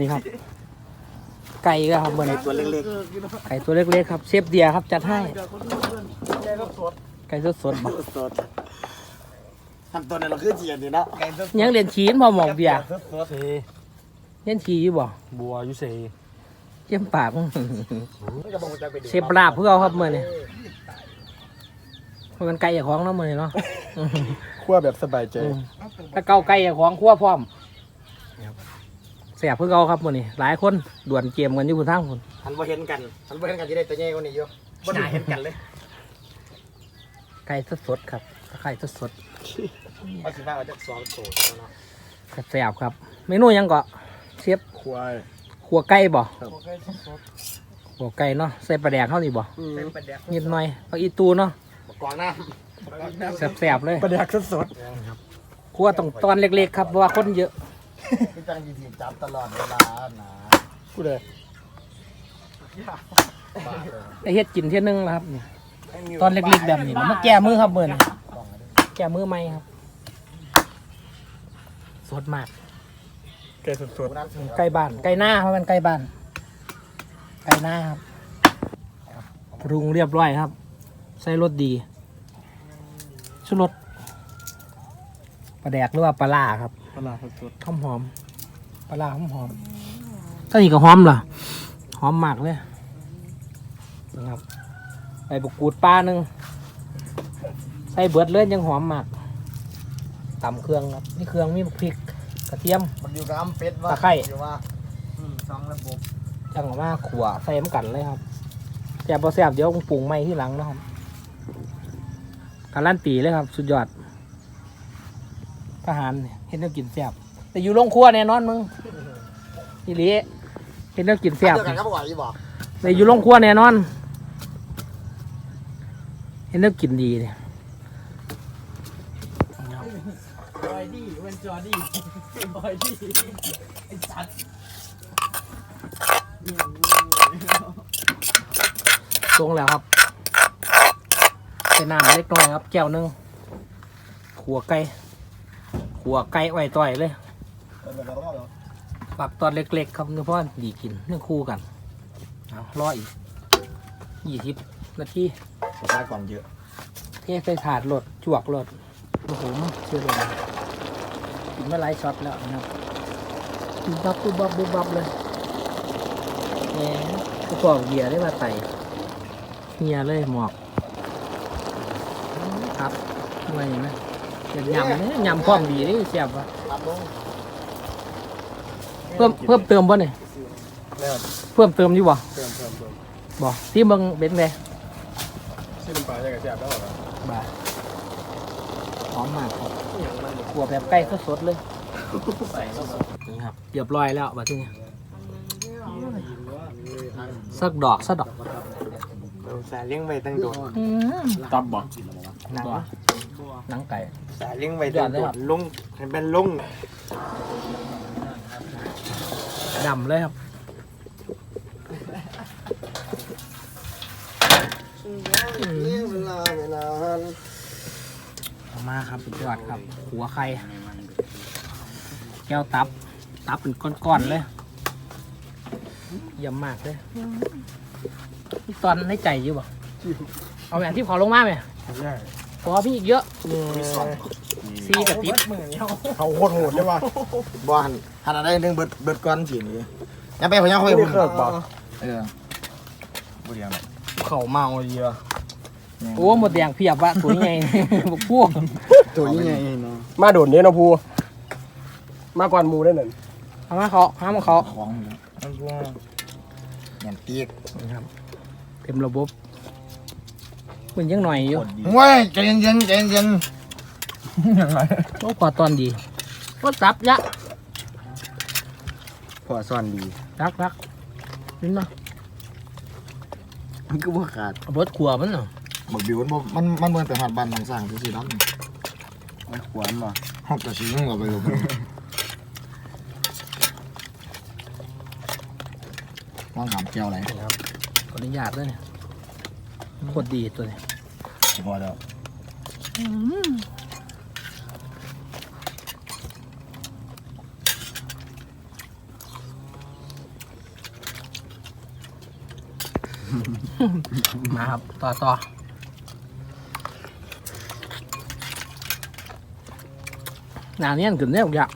นี่ครับ ไก่ก็ครับเมื่อนี้ตัวเล็กไก่ตัวเล็กๆครับเชฟเดียครับจัดให้ๆแกก็สดไก่สดๆบอกสดทำตัวนั้นเราคือเจียนดีเนาะยังเรียนชีนพอหมอกเบียร์เซเรียนชีอยู่บ่บัวอยุเซเยี่ยมปากเชฟปลาบเพื่อเอาครับเมื่อนี้เพราะมันไก่อย่าของเนาะเมื่อนี้เนาะขั้วแบบสบายใจอืมถ้าเกาไก่อย่าของคั่วพร้อมเสียบเพื่อเอาครับมื่อนี้ หลายคนด่วนเกมกันอยู่คุณทั้งคนทันบ่เห็นกันทันบ่เห็นกันจะได้ตัวใหญ่กว่านี้อยู่บ่น่าเห็นกันเลยไก่สดๆครับไก่สดว่าสิว่าเอาจากสองโถเนาะๆแซ่บๆครับเมนูหยังก็เชฟควายขัวไก่บ่ครับขัวไก่เนาะใส่ปลาแดกเข้านี่บ่เป็นประเด็กนิดหน่อยเอาอีตูเนาะกองหน้าแซ่บๆเลยประเดี๋ยวสดขัวต้องตอนเล็กๆครับเพราะว่าคนเยอะ พี่จังยีสิจับตลอดเวลานะกูเลยได้เฮ็ดกินเที่ยนึงแล้วครับนี่ตอนเล็กๆแบบนี้มาแก้มือครับเมื่อนี้แก้มือใหม่ครับ สดมาก แกสดสดใกล้บ้านใกล้หน้าเพราะมันใกล้บ้านใกล้หน้าครับปรุงเรียบร้อยครับ ใส่รสดีชุดรสปลาแดกหรือว่าปลาล่าครับ ปลาสดสดหอมหอมปลาล่าหอมหอมต้นนี้ก็หอมเหรอหอมมากเลยนะครับใส่บกกูดปลาหนึ่งใส่เบิดเลยยังหอมมากตำเครื่องครับนี่เครื่องมีพริกกระเทียม มันอยู่กับอ้ำเป็ดว่าตะไคร้ อยู่ว่าอืมสองระบบจังว่าขัวใส่มกันเลยครับแซ่บพอแซ่บเดี๋ยวปรุงใหม่ที่หลังเนาะครับการันตีเลยครับ สุดยอด ทหารเนี่ยเห็นแล้วกินแซ่บแต่อยู่โรงครัวแน่นอนมึงอีหลีเห็นแล้วกินแซ่บเดียวกันก็บ่ไหวอยู่บ่แต่อยู่โรงครัวแน่นอน เห็นแล้วกินดีเนี่ยบอยดี้เวนจอดี้บอยดี้ไอ้สัตว์ตรงแล้วครับใส่น้ำเล็กน้อยครับแก้วหนึงขัวไก่ ขัวไก่ไว้ต่อยเลยปักตอนเล็กๆครับเนื้อเพราะว่าดีกินเนื้อคู่กันเอารออีกยี่สิบนาทีสุดท้ายกล่องเยอะเทใส่ถาดโหลดจวกโหลดโอ้โหเชื่อเลยนะกินมาหลายช็อตแล้วนะครับบุบบับบุบบับบุบบับเลยแหมกระบอกเบียร์ได้มาไต่เฮียเลยหมอกครับอะไรนะ ยำยำเนี่ยยำพร้อมดีเลยเสียบว่ะรับลงเพิ่มเพิ่มเติมป่ะเนี่ยแล้วเพิ่มเติมอยู่บ่เติมเติมเติมบ่ที่เบิ่งเป็นไงชื่อน้ำปลาจะกระแจบแล้วเหรอบ่าหอมมากครับขัวแบบใกล้สดๆเลยนี่ครับเรียบร้อยแล้วบัดนี้สักดอกสักดอกสายเลี้ยงไว้ตั้งโดดอืมตับบ่หนังหนังไก่ สายเลี้ยงไว้ตั้งโดดลุงให้เป็นลุงดำเลยครับเวลาเวลาเอามาครับสุดยอดครับ หัวไข่แก้วตับ ตับเป็นก้อนๆเลยเยี่ยมมากเลยนี่ตอนในใจอยู่บ่เอาแบบที่ขอลงมาไหมใช่ ขอพี่อีกเยอะซีกับติ๊บเขาโคตรโหดเลยว่ะบ้านหันอะไรหนึ่งเบิดเบิดก้อนสีนี้ยังไปพยังค่อยไม่หุ่นเคิร์กบ่เออบุรีรัมย์เขาเมาเยอะโอ้หมดแดงเพียบวะตัวใหญ่บกพวกตัวนี้ไงเนาะมาโดดเนี้ยนะพูมาก่อนหมูได้หนึ่งเอามาเขาห้ามเขาของอยู่มันพวกเงี้ยตีกนะครับเต็มระบบ มันยังหน่อยอยู่เว้ยใจเย็นเย็นใจเย็นยังไงโอ้พอตอนดีก็ซับยะพอซ่อนดีรักรักนี่เนาะมันก็บ่ขาดเอาเบิดขัวมันเนาะบักบิวมันบ่มันมันเหมือนไปหอดบ้านทางสร้างที่สิรับมันขวานบ่ห้องกระชิงกับไปอยู่ว่างหามแก้วไหนครับขออนุญาตด้วยเนี่ย โคตรดีตัวนี้พอแล้วมาครับ ต่อต่อหนาเนี้ยขึ้นแน่อยาก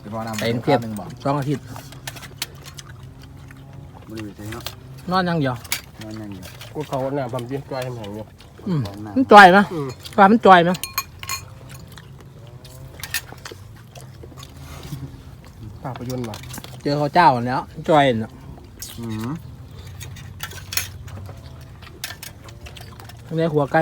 ไปพอนำเต็มเทียบสองอาทิตย์ริเวนนอนยังเดียว นั่นนั่นอยู่กูเขาหน้าความจริงจอยแห่งอยู่อืมมันจอยไหมอืมปลามันจอยไหมภาพยนตร์มาเจอเขาเจ้าแล้วจอยเนาะอืมในหัวไก่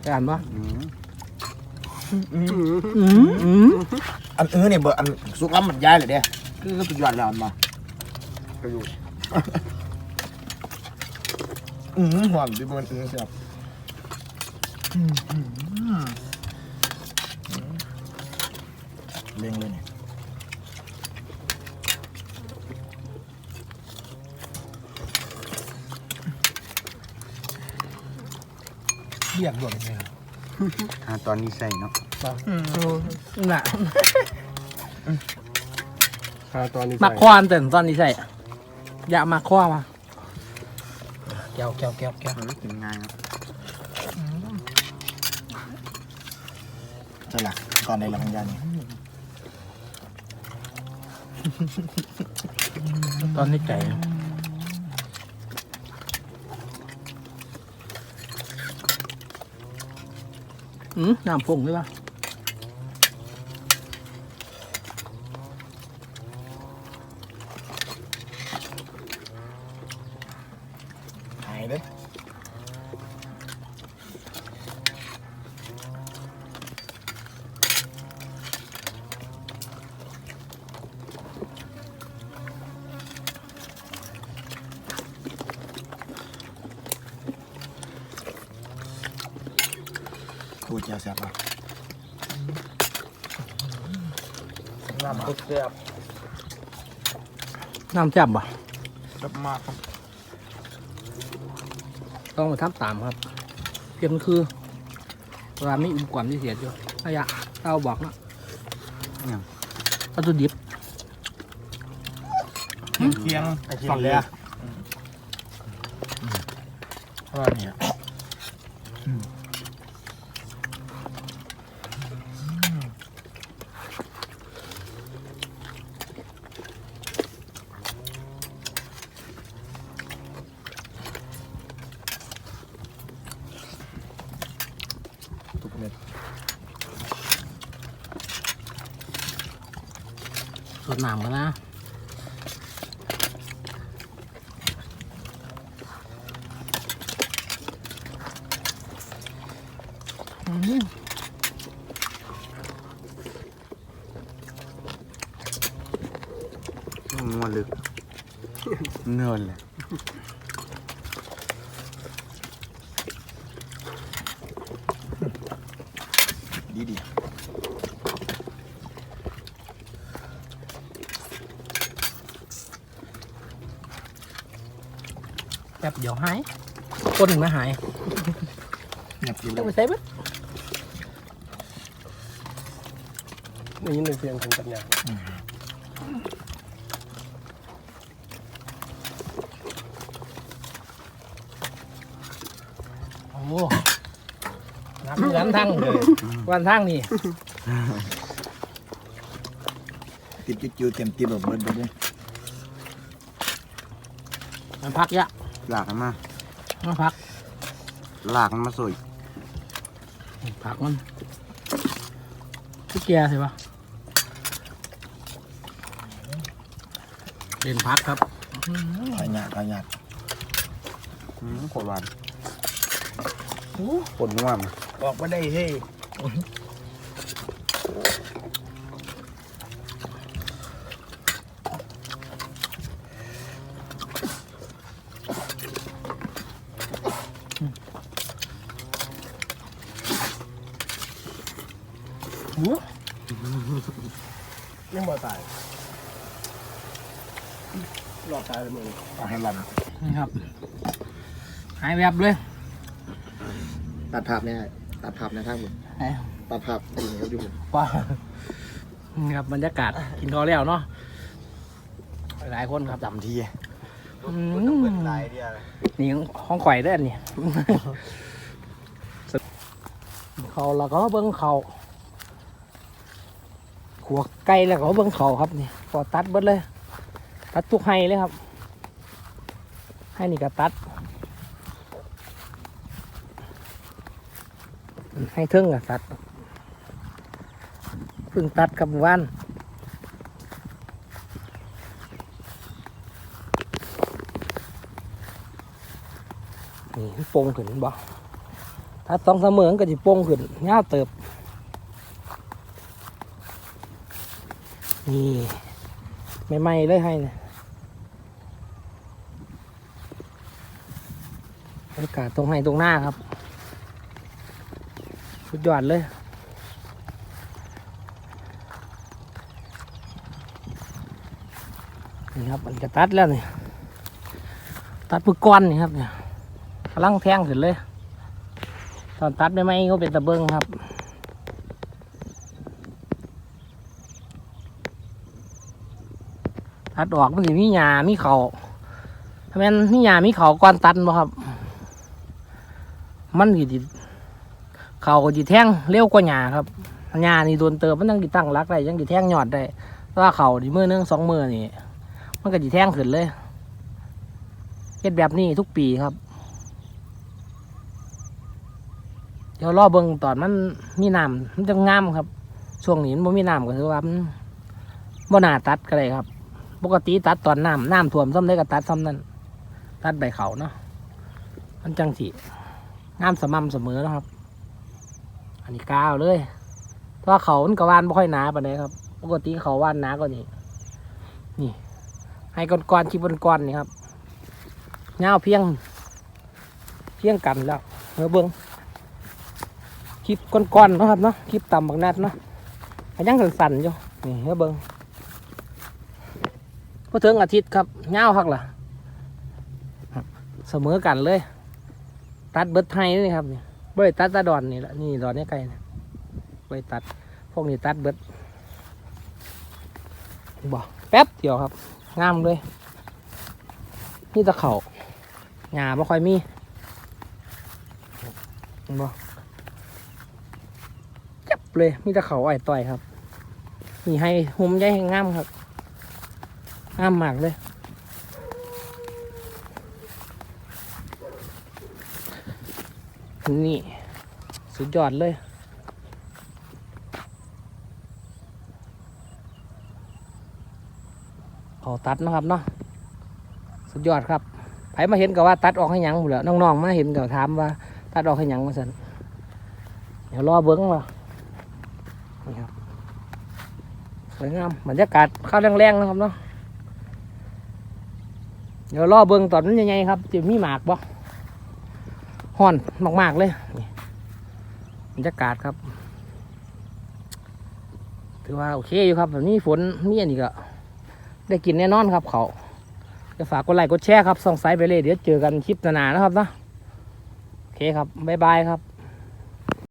ไปอ่านปะอืมอืมอืมอันเออเนี่ยเบอร์อันสุกล้ำมันย้ายเลยเด้คือสุดยอดแล้วอันมา ก็อยู่ อืมหอมดิบมันเออครับเล่งเลยเนี่ยเรียกด่วนเลยครับอ่าตอนนี้ใส่เนาะน่ะหาตอนนี้มักควานเต็นตอนนี้ใส่อ ย่ามาคว้ามาแก้วแก้วแก้วแก้วเออกินง่ายเนาะสลักก่อนในหลังยานี่ตอนนี้ใจอืมน้ำพุ่งใช่ปะหายเด้อกู จะแซ่บอะน้ำตุ๊กแซ่บ น้ำจับปะ แซ่บมากครับ ต้องมาทำตามครับเพียงคือเวลาไม่อุ่นกว่าที่เสียอยู่ระยะเต้าบอกนะวัตถุดิบเคียงฝั่งเลยอะว่าเนี่ย ทุกเม็ด สด น้ำกันนะอืมนัวลึกเนินเลย แป๊บเดี๋ยวหายคนหนึ่งมาหายเงียบกินเลต้องไปยใส่เบิ้นี่ยินเลยเสียงถึงกันเนี่ยโอ้น้ำวันทั้งเลยวันทั้งนี่ติดจิ้วๆเต็มตีแบบเบิร์ดเลยมันพักยะ หลากมันมามันพักหลากมันมาสวยพักมันพี่เกียร์ใช่ปะเป็นพักครับขายหยาดขายหยาดอืมโคตรหวานปวดหัวมันออกมาได้เฮ้ย ยังบ่ตายรอดตาย เลยมึงเอาให้ลันนี่ครับ หายแวบเลยตัดภาพเนี่ยตัดภาพในทางผมหายตัดภาพจริงครับอยู่ผมว้านี่ครับบรรยากาศกินข้าวแล้วเนาะหลายคนครับจำทีอืมนี่ของข่อยได้ออันนี่เขาแล้วก็เบิ้งเขาขัวไก่แล้วก็เบิ้งเขาครับนี่ก็ตัดเบิดเลย ตัดทุกให้เลยครับ ให้นี่ก็ตัด ให้เทิงกับตัดเพิ่งตัดกับหมูอันนี่โป่งขึ้นบ่ถ้าต้องเสมอนก็จะโป่งขึ้นยาเติบ นี่ ไม่ไหม้ๆเลยให้เนะ รรยากาศตรงให้ตรงหน้าครับ สุดยอดเลยนี่ครับมันจะตัดแล้วนี่ตัดมือก้อนนี่ครับเนี่ยกำลังแทงขึ้นเลย ตอนตัดไม่ไหมก็เป็นตะเบิงครับตัดออกมันสิมีหญ้ามีเขาถ้าแม่นมีหญ้ามีเขาก่อนตัดบ่ครับ มันสิเขาก็สิแท่งเร็วกว่าหญ้าครับหญ้านี่โดนเติมมันยังสิตั้งรักได้ยังสิแท่งยอดได้แต่ว่าเขาดีมือหนึงสองมือนี่มันก็สิแท่งขึ้นเลยเฮ็ดแบบนี้ทุกปีครับ เดี๋ยวรอเบิ่งตอนมันมีน้ำมันจะงามครับ ช่วงนี้มันมีน้ำก็คือว่ามันบ่นาตัดก็ได้ครับ ปกติตัดตอนน้ำน้ำท่วมซ้ำได้ก็ตัดซ้ำนั่นตัดใบเขาเนาะมันจังสิ งามสม่ำเสมอนะครับ อันนี้กาวเลยเพราะว่าเขามันกระวานไม่ค่อยหนาปานใดครับ ปกติเขาวานหนากว่านี้ นี่ ให้ก้อนๆชิบก้อนๆนี่ครับเงาวเพียง เพียงกันแล้วเมื่อเบิ้งคลิปก้อนๆเนาะครับเนาะคลิปต่ำบักนัดเนาะยังสั่นๆอยู่นี่เฮ้ยเบิ้งพอถึงอาทิตย์ครับเงาวคักล่ะ เสมอกันเลย ตัดเบิดไทยนี่ครับนี่บ่ได้ตัดตาดอนนี่แหละนี่ดอนนี่ไกลนะบ่ได้ตัด พวกนี้ตัดเบิดบ่แป๊บเดียวครับ งามเลย นี่ตะเข่าหญ้าบ่ค่อยมีเห็นบ่จับเลย มีต่เขาอ่อยต่อยครับ นี่ให้หุมใหญ่ให้งามครับ งามมากเลย นี่สุดยอดเลยเขาตัดนะครับเนาะสุดยอดครับไผมาเห็นก็ว่าตัดออกให้ยังหมดแล้วน้องๆมาเห็นก็ถามว่า ตัดออกให้ยังมาสันเดี๋ยวรอเบิ้งว่านี่ครับสวยงามบรรยากาศข้าวแรงๆนะครับเนาะเดี๋ยวรอเบิ่งตอนนั้นยังไงครับจะมีหมากบ่ ห่อนมากๆเลยบรรยากาศครับ ถือว่าโอเคอยู่ครับแบบนี้ฝนมีอันนี้ก็ ได้กินแน่นอนครับ เขาจะฝากกดไลค์กดแชร์ครับส่องไซส์ไปเลยเดี๋ยวเจอกันคลิปหน้าๆนะครับนะโอเคครับบ๊ายบายครับ